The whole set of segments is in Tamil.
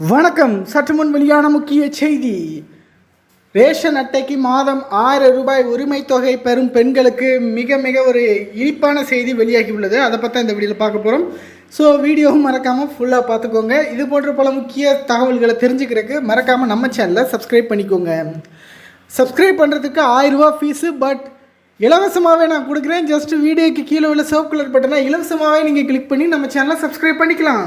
வணக்கம். சற்று முன் வெளியான முக்கிய செய்தி. ரேஷன் அட்டைக்கு மாதம் ஆயிரம் ரூபாய் உரிமை தொகை பெறும் பெண்களுக்கு மிக மிக ஒரு இனிப்பான செய்தி வெளியாகி உள்ளது அதை பற்றி இந்த வீடியோவில் பார்க்க போகிறோம் ஸோ வீடியோவும் மறக்காமல் ஃபுல்லாக பார்த்துக்கோங்க. இது போன்ற பல முக்கிய தகவல்களை தெரிஞ்சுக்கிறதுக்கு மறக்காமல் நம்ம சேனலை சப்ஸ்கிரைப் பண்ணிக்கோங்க. சப்ஸ்கிரைப் பண்ணுறதுக்கு ஆயிரரூபா ஃபீஸு பட் இலவசமாகவே நான் கொடுக்குறேன். ஜஸ்ட் வீடியோக்கு கீழே உள்ள சிவப்பு கலர் பட்டனை இலவசமாகவே நீங்கள் கிளிக் பண்ணி நம்ம சேனலை சப்ஸ்கிரைப் பண்ணிக்கலாம்.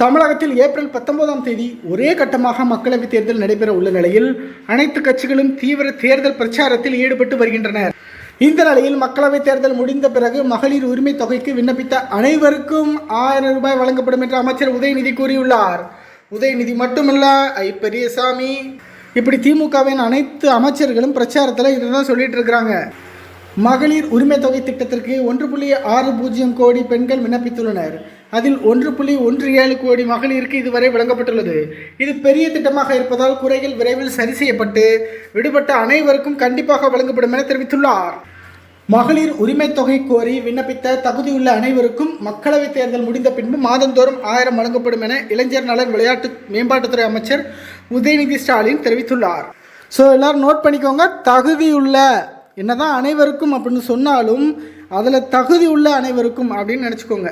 தமிழகத்தில் ஏப்ரல் பத்தொன்பதாம் தேதி ஒரே கட்டமாக மக்களவைத் தேர்தல் நடைபெற உள்ள நிலையில் அனைத்து கட்சிகளும் தீவிர தேர்தல் பிரச்சாரத்தில் ஈடுபட்டு வருகின்றனர். இந்த நிலையில் மக்களவைத் தேர்தல் முடிந்த பிறகு மகளிர் உரிமை தொகைக்கு விண்ணப்பித்த அனைவருக்கும் ஆயிரம் ரூபாய் வழங்கப்படும் என்று அமைச்சர் உதயநிதி கூறியுள்ளார். உதயநிதி மட்டுமல்ல ஐ பெரியசாமி. இப்படி திமுகவின் அனைத்து அமைச்சர்களும் பிரச்சாரத்தில் இதுதான் சொல்லிட்டு இருக்கிறாங்க. மகளிர் உரிமை தொகை திட்டத்திற்கு ஒன்று புள்ளி ஆறு பூஜ்ஜியம் கோடி பெண்கள் விண்ணப்பித்துள்ளனர். அதில் ஒன்று புள்ளி ஒன்று ஏழு கோடி மகளிருக்கு இதுவரை வழங்கப்பட்டுள்ளது. இது பெரிய திட்டமாக இருப்பதால் குறைகள் விரைவில் சரி செய்யப்பட்டு விடுபட்ட அனைவருக்கும் கண்டிப்பாக வழங்கப்படும் என தெரிவித்துள்ளார். மகளிர் உரிமை தொகை கோரி விண்ணப்பித்த தகுதியுள்ள அனைவருக்கும் மக்களவைத் தேர்தல் முடிந்த பின்பு மாதந்தோறும் ஆயிரம் வழங்கப்படும் என இளைஞர் நலன் விளையாட்டு மேம்பாட்டுத்துறை அமைச்சர் உதயநிதி ஸ்டாலின் தெரிவித்துள்ளார். ஸோ எல்லாரும் நோட் பண்ணிக்கோங்க. தகுதியுள்ள என்னதான் அனைவருக்கும் அப்படின்னு சொன்னாலும் அதில் தகுதி உள்ள அனைவருக்கும் அப்படின்னு நினச்சிக்கோங்க.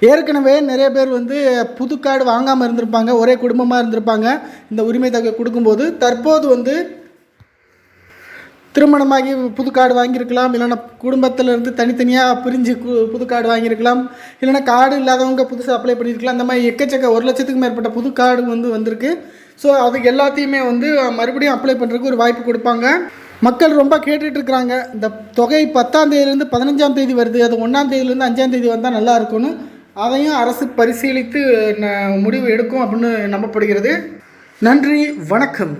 ஏற்கனவே நிறைய பேர் வந்து புது கார்டு வாங்காமல் இருந்திருப்பாங்க ஒரே குடும்பமாக இருந்திருப்பாங்க. இந்த உரிமை தொகை கொடுக்கும்போது தற்போது வந்து திருமணமாகி புது கார்டு வாங்கியிருக்கலாம் இல்லைன்னா குடும்பத்தில் இருந்து தனித்தனியாக பிரிஞ்சு கு- புது கார்டு வாங்கியிருக்கலாம் இல்லைன்னா கார்டு இல்லாதவங்க புதுசாக அப்ளை பண்ணியிருக்கலாம். அந்த மாதிரி எக்கச்சக்க ஒரு லட்சத்துக்கு மேற்பட்ட புது கார்டு வந்து வந்திருக்கு. ஸோ அதுக்கு எல்லாத்தையுமே வந்து மறுபடியும் அப்ளை பண்ணுறதுக்கு ஒரு வாய்ப்பு கொடுப்பாங்க. மக்கள் ரொம்ப கேட்டுட்டு இருக்கிறாங்க இந்த தொகை பத்தாம் தேதியிலேருந்து பதினஞ்சாம் தேதி வருது அது ஒன்றாம் தேதியிலேருந்து அஞ்சாம் தேதி வந்தால் நல்லா இருக்கும்னு அதையும் அரசு பரிசீலித்து முடிவு எடுக்கும் அப்படின்னு நம்பப்படுகிறது. நன்றி வணக்கம்.